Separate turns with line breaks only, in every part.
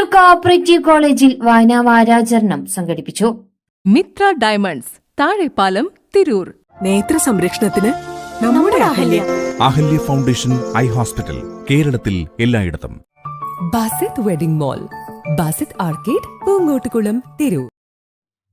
Tirur cooperative കോളേജിൽ വായനാ വാരാചരണം സംഘടിപ്പിച്ചു
മിത്ര ഡയമണ്ട്സ് താഴെപ്പാലം തിരൂർ
നേത്ര സംരക്ഷണത്തിന് നമ്മുടെ Ahalya.
Ahalya. Foundation eye hospital കേരളത്തിൽ എല്ലായിടത്തും.
Basith wedding mall Basith arcade Poonkottukulam Tirur.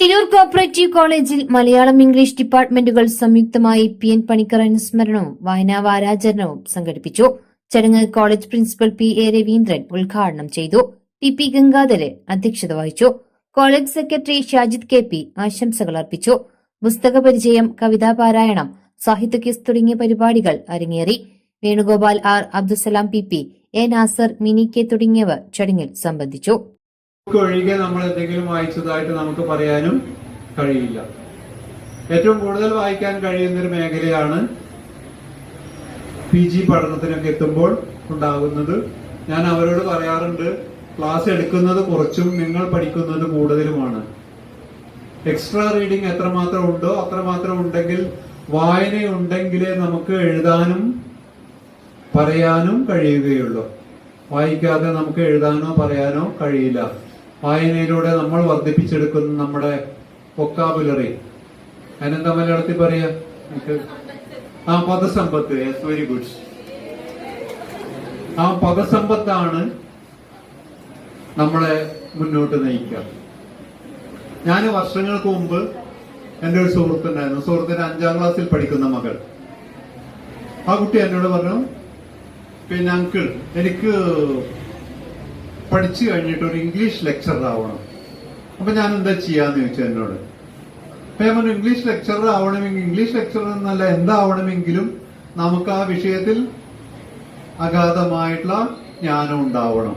Tirur cooperative കോളേജിൽ മലയാളം ഇംഗ്ലീഷ് ഡിപ്പാർട്ട്മെന്റുകൾ സംയുക്തമായി പി എൻ പണിക്കർ അനുസ്മരണവും വായനാ വാരാചരണവും സംഘടിപ്പിച്ചു ചടങ്ങ് college principal P A Raveendran ഉദ്ഘാടനം ചെയ്തു. ടി പി ഗംഗാധരൻ അധ്യക്ഷത വഹിച്ചു. College secretary Shajid K P ആശംസകൾ അർപ്പിച്ചു. പുസ്തക പരിചയം കവിതാ പാരായണം സാഹിത്യ ക്വിസ് തുടങ്ങിയ പരിപാടികൾ അരങ്ങേറി. Venugopal R Abdussalam P P A Nasar Mini K തുടങ്ങിയവർ ചടങ്ങിൽ സംബന്ധിച്ചു.
ഒഴികെ നമ്മൾ എന്തെങ്കിലും വായിച്ചതായിട്ട് നമുക്ക് പറയാനും കഴിയില്ല. ഏറ്റവും കൂടുതൽ വായിക്കാൻ കഴിയുന്ന ഒരു മേഖലയാണ് പി ജി പഠനത്തിനൊക്കെ എത്തുമ്പോൾ ഉണ്ടാകുന്നത്. ഞാൻ അവരോട് പറയാറുണ്ട് ക്ലാസ് എടുക്കുന്നത് കുറച്ചും നിങ്ങൾ പഠിക്കുന്നത് കൂടുതലുമാണ്. എക്സ്ട്രാ റീഡിംഗ് എത്രമാത്രം ഉണ്ടോ അത്രമാത്രം ഉണ്ടെങ്കിൽ വായനയുണ്ടെങ്കിലേ നമുക്ക് എഴുതാനും പറയാനും കഴിയുകയുള്ളൂ. വായിക്കാതെ നമുക്ക് എഴുതാനോ പറയാനോ കഴിയില്ല. വായനയിലൂടെ നമ്മൾ വർദ്ധിപ്പിച്ചെടുക്കുന്ന നമ്മുടെ വൊക്കാബുലറി അതിനെന്താ മലയാളത്തിൽ പറയാ? ആ പദസമ്പത്ത്. വെരി ഗുഡ് ആ പദസമ്പത്താണ് നമ്മളെ മുന്നോട്ട് നയിക്കുക. ഞാൻ വർഷങ്ങൾക്ക് മുമ്പ് എന്റെ ഒരു സുഹൃത്തുണ്ടായിരുന്നു. സുഹൃത്തിന്റെ അഞ്ചാം ക്ലാസ്സിൽ പഠിക്കുന്ന മകൾ. ആ കുട്ടി എന്നോട് പറഞ്ഞു പിന്നെ അങ്കിൾ എനിക്ക് പഠിച്ചു കഴിഞ്ഞിട്ട് ഒരു ഇംഗ്ലീഷ് ലെക്ചറർ ആവണം. അപ്പൊ ഞാൻ എന്താ ചെയ്യാന്ന് ചോദിച്ചു എന്നോട്. അപ്പൊ ഞാൻ പറഞ്ഞു ഇംഗ്ലീഷ് ലെക്ചറർ ആവണമെങ്കിൽ ഇംഗ്ലീഷ് ലെക്ചറർ എന്നല്ല എന്താവണമെങ്കിലും നമുക്ക് ആ വിഷയത്തിൽ അഗാധമായിട്ടുള്ള ജ്ഞാനം ഉണ്ടാവണം.